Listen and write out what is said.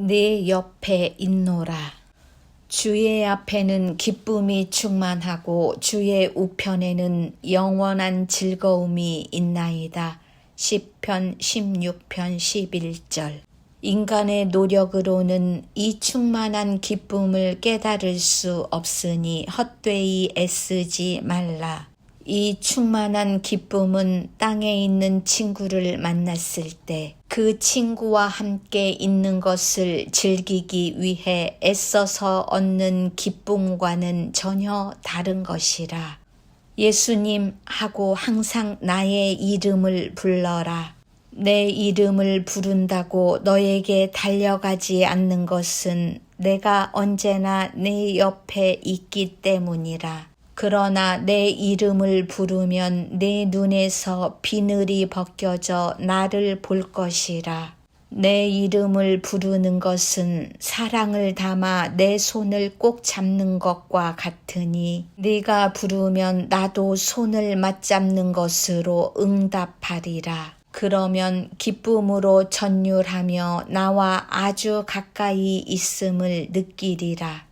내 옆에 있노라. 주의 앞에는 기쁨이 충만하고 주의 우편에는 영원한 즐거움이 있나이다. 시편 16편 11절. 인간의 노력으로는 이 충만한 기쁨을 깨달을 수 없으니 헛되이 애쓰지 말라. 이 충만한 기쁨은 땅에 있는 친구를 만났을 때 그 친구와 함께 있는 것을 즐기기 위해 애써서 얻는 기쁨과는 전혀 다른 것이라. 예수님 하고 항상 나의 이름을 불러라. 내 이름을 부른다고 너에게 달려가지 않는 것은 내가 언제나 내 옆에 있기 때문이라. 그러나 내 이름을 부르면 내 눈에서 비늘이 벗겨져 나를 볼 것이라. 내 이름을 부르는 것은 사랑을 담아 내 손을 꼭 잡는 것과 같으니 네가 부르면 나도 손을 맞잡는 것으로 응답하리라. 그러면 기쁨으로 전율하며 나와 아주 가까이 있음을 느끼리라.